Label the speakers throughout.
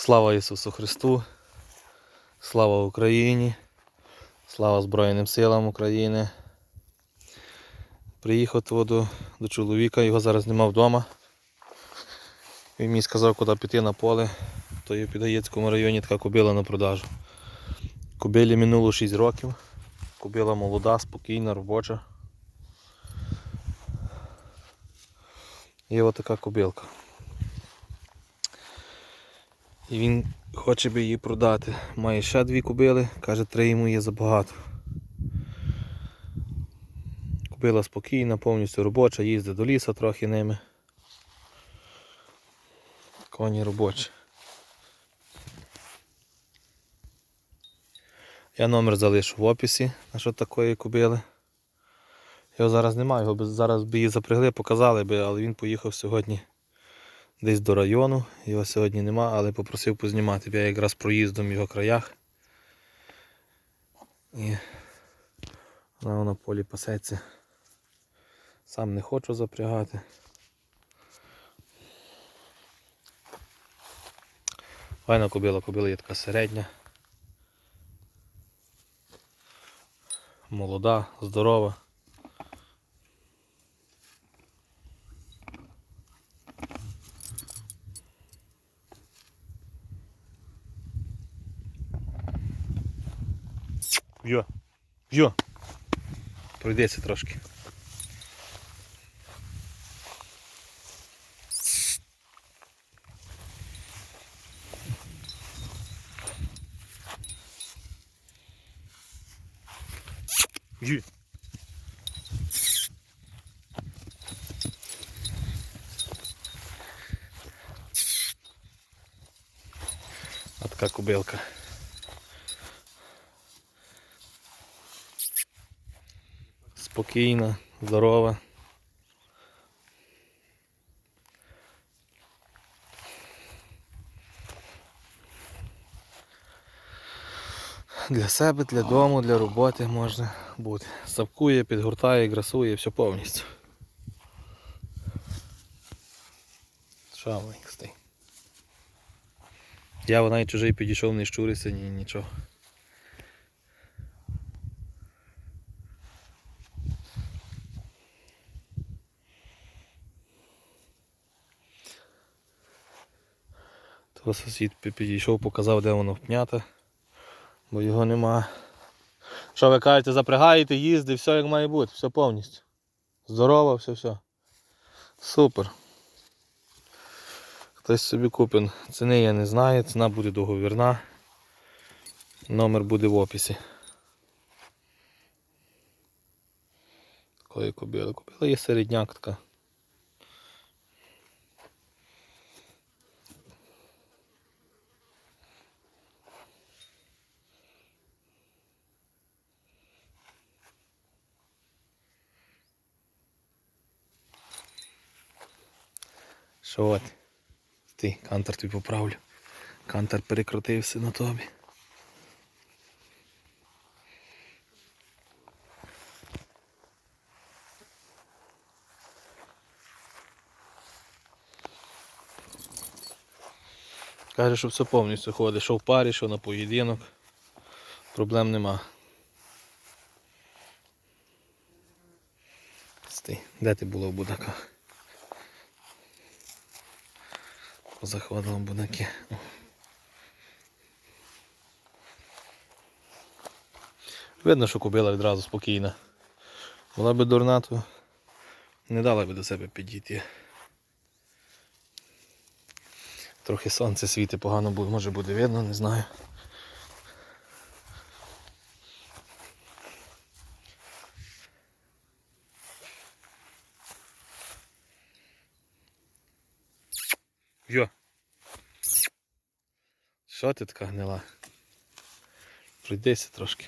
Speaker 1: Слава Ісусу Христу! Слава Україні! Слава Збройним силам України! Приїхав до, до чоловіка, його зараз нема вдома. Він мені сказав, куди піти на поле. То є в Підгаєцькому районі така кобила на продажу. Кобилі минуло 6 років. Кобила молода, спокійна, робоча. Є отака кобилка. І він хоче би її продати. Має ще дві кобили, каже, три йому є забагато. Кобила спокійна, повністю робоча, їздить до лісу трохи ними. Коні робочі. Я номер залишу в описі на що такої кобили. Його зараз немає, його зараз би її запрягли, показали би, але він поїхав сьогодні десь до району. Його сьогодні нема, але попросив познімати. Я якраз проїздом в його краях. І вона на полі пасеться. Сам не хочу запрягати. Файна кобила, кобила є така середня. Молода, здорова. Йо, йо. Пройдеться трошки. Йо. А така кубилка. Спокійна, здорова. Для себе, для дому, для роботи можна бути. Сапкує, підгортає, грасує, все повністю. Шаленький. Я вона і чужий підійшов, не щуриться, ні нічого. То сусід підійшов, показав, де воно впнято, бо його нема. Що ви кажете, запрягаєте, їзди, все як має бути, все повністю. Здорово, все, все. Супер. Хтось собі купить. Ціни я не знаю, ціна буде договірна. Номер буде в описі. Такої кобили. Кобила є середняк така. Що от? Ти, кантер тобі поправлю. Кантер перекрутився на тобі. Каже, що все повністю ходить, що в парі, що на поєдинок. Проблем нема. Стій, де ти була в будаках? Позаходило бунаки. Видно, що кобила відразу спокійна. Була би дурна, то не дала би до себе підійти. Трохи сонце світить погано буде, може буде видно, не знаю. Що ти така гнила? Пройдися трошки.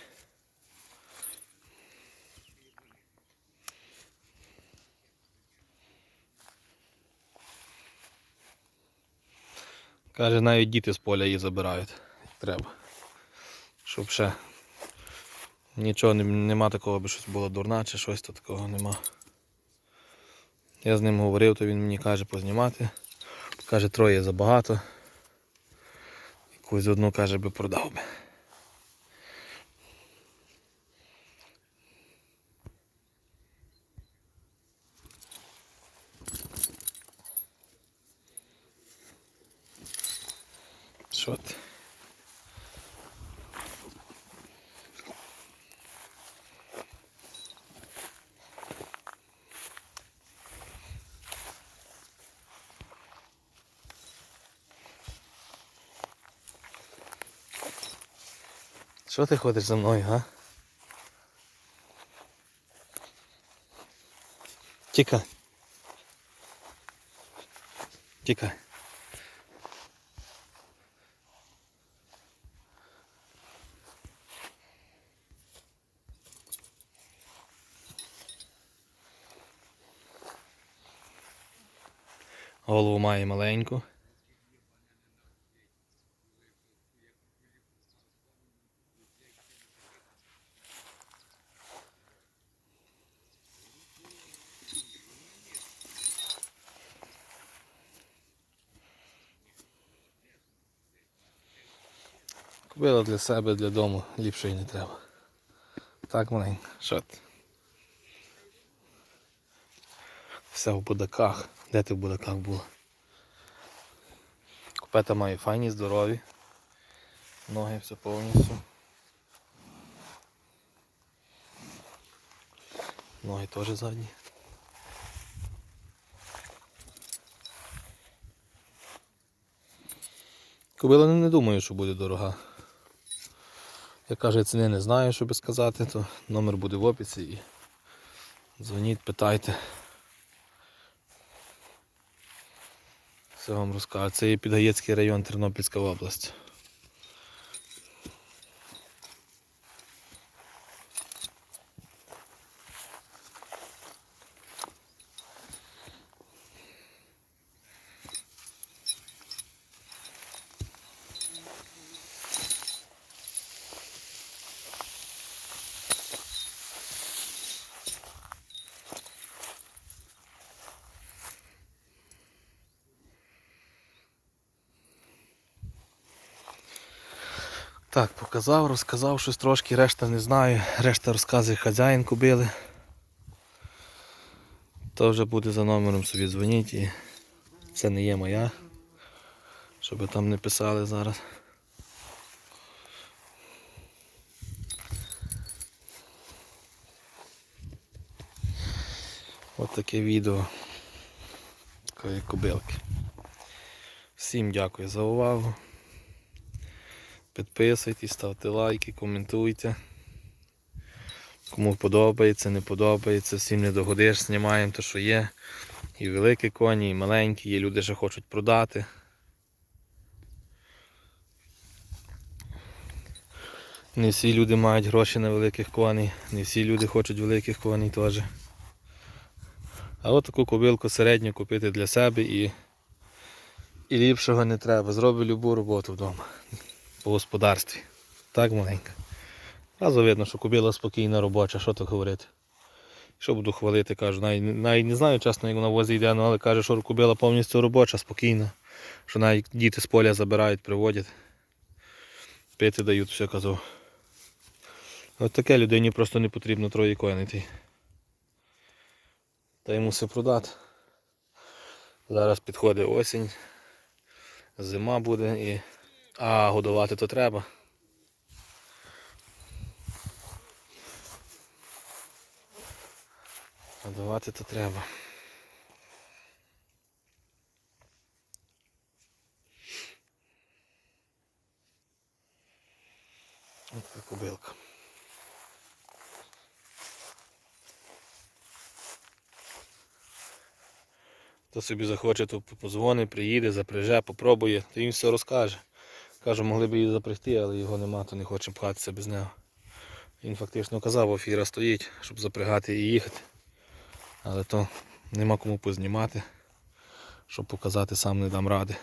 Speaker 1: Каже, навіть діти з поля її забирають. як Треба. Щоб ще нічого нема такого, аби щось було дурна чи щось, то такого нема. Я з ним говорив, то він мені каже познімати. Каже, троє забагато. Якусь одну каже би продав би. Що ти? Що ти ходиш за мною, га? Тікай. Тікай. Голову має маленьку. Купила для себе, для дому, ліпше і не треба. Так маленько, що ти? Все в будаках. Де ти в будаках була? Купета має файні, здорові. Ноги все повністю. Ноги теж задні. Кобила не думаю, що буде дорога. Як каже, ціни не знаю, що би сказати, то номер буде в описі і дзвоніть, питайте. Все вам розкажу. Це є Підгаєцький район Тернопільська область. Так, показав, розказав щось трошки, решта не знаю, решта розказує хазяїн купили. То вже буде за номером собі дзвоніть і це не є моя. Щоб там не писали зараз. Ось таке відео такої кобилки. Всім дякую за увагу. Підписуйтесь, ставте лайки, коментуйте. Кому подобається, не подобається, всім не догодиш, знімаємо те, що є. І великі коні, і маленькі, є люди, що хочуть продати. Не всі люди мають гроші на великих коней, не всі люди хочуть великих коней теж. А от таку кобилку середню купити для себе і, і ліпшого не треба. Зроби любу роботу вдома по господарстві. Так маленька. Разу видно, що кобила спокійна робоча, що так говорити. Що буду хвалити, кажу, навіть, навіть не знаю чесно, як вона возі йде, ну, але каже, що кобила повністю робоча, спокійна. Що навіть діти з поля забирають, приводять. Пити дають, все казав. От таке людині просто не потрібно троє коней. Та й мусив продати. Зараз підходить осінь, зима буде і а годувати то треба. Годувати то треба. Ось така кобилка. Хто собі захоче, то позвонить, приїде, запряже, попробує, то їм все розкаже. Кажу, могли б її запрягти, але його нема, то не хочемо пхатися без нього. Він фактично казав, офіра стоїть, щоб запрягати і їхати. Але то нема кому познімати, щоб показати, сам не дам ради.